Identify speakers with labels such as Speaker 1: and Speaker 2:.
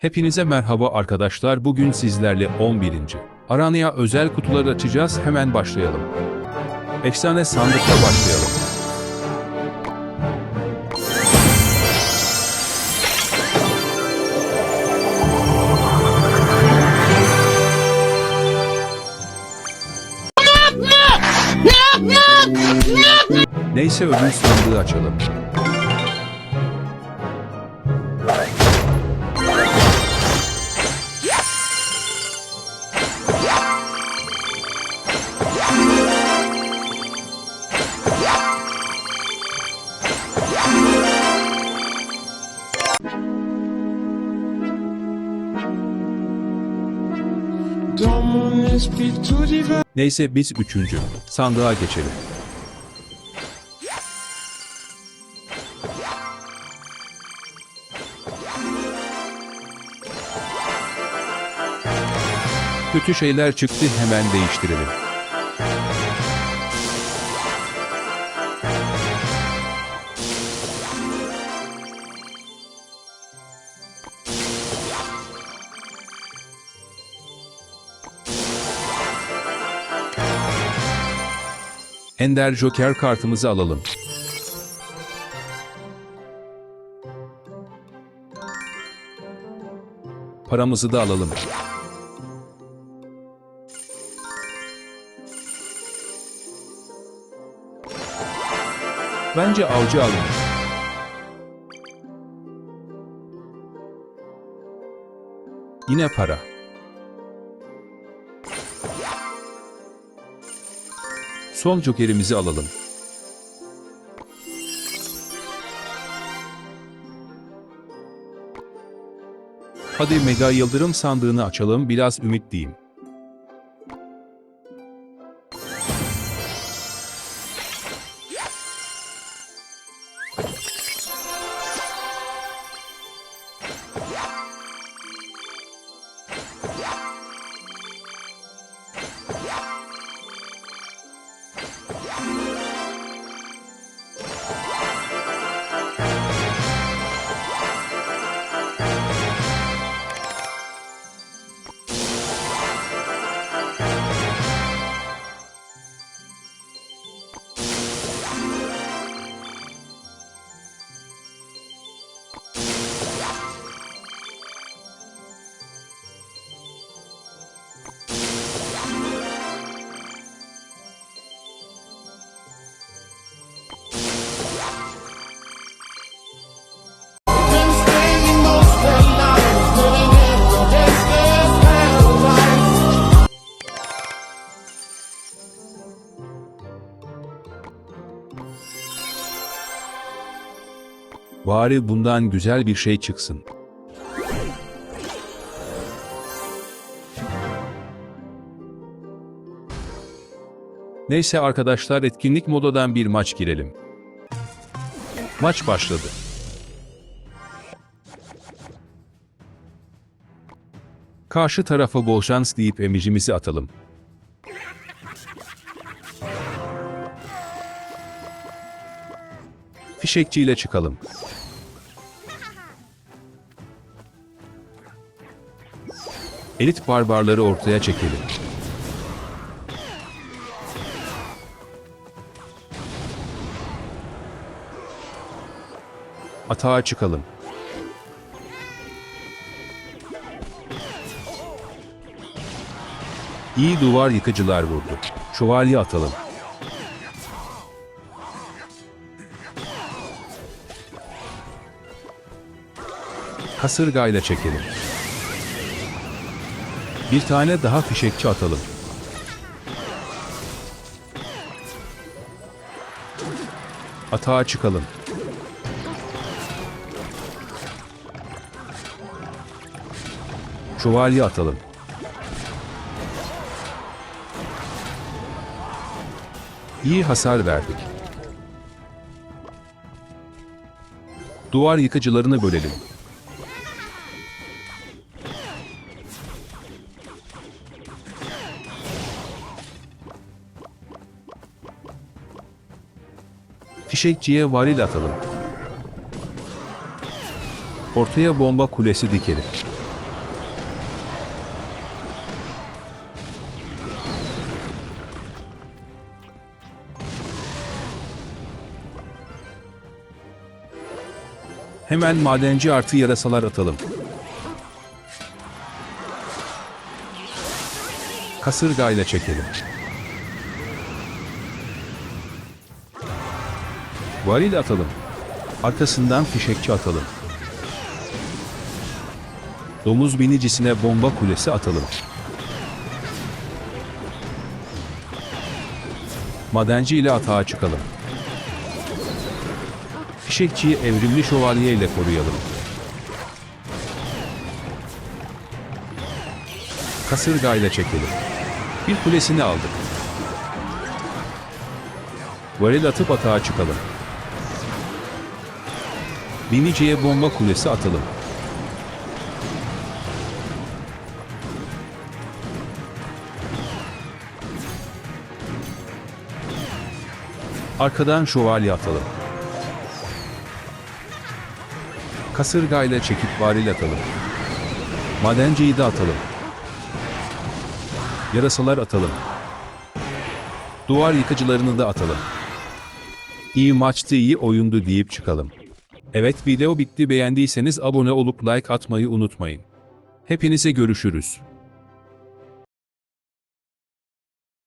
Speaker 1: Hepinize merhaba arkadaşlar. Bugün sizlerle 11. Aranaya özel kutuları açacağız. Hemen başlayalım. Efsane sandıkla başlayalım. Neyse ödül sandığı açalım. Neyse biz üçüncü. Sandığa geçelim. Kötü şeyler çıktı hemen değiştirelim. Ender Joker kartımızı alalım. Paramızı da alalım. Bence avcı alın. Yine para. Son jokerimizi alalım. Hadi Mega Yıldırım sandığını açalım biraz ümitliyim. Bari bundan güzel bir şey çıksın. Neyse arkadaşlar etkinlik modadan bir maç girelim. Maç başladı. Karşı tarafa bol şans deyip emicimizi atalım. Fişekçiyle çıkalım. Elit barbarları ortaya çekelim. Atağa çıkalım. İyi duvar yıkıcılar vurdu. Şövalye atalım. Kasırgayla çekelim. Bir tane daha fişekçi atalım. Atağa çıkalım. Şövalye atalım. İyi hasar verdik. Duvar yıkıcılarını bölelim. Fişekçiye varil atalım. Ortaya bomba kulesi dikelim. Hemen madenci artı yarasalar atalım. Kasırgayla çekelim. Varil atalım. Arkasından fişekçi atalım. Domuz binicisine bomba kulesi atalım. Madenci ile atağa çıkalım. Fişekçiyi evrimli şövalye ile koruyalım. Kasırga ile çekelim. Bir kulesini aldık. Varil atıp atağa çıkalım. Biniciye bomba kulesi atalım. Arkadan şövalye atalım. Kasırgayla çekip varil atalım. Madenciyi de atalım. Yarasalar atalım. Duvar yıkıcılarını da atalım. İyi maçtı iyi oyundu deyip çıkalım. Evet video bitti beğendiyseniz abone olup like atmayı unutmayın. Hepinize görüşürüz.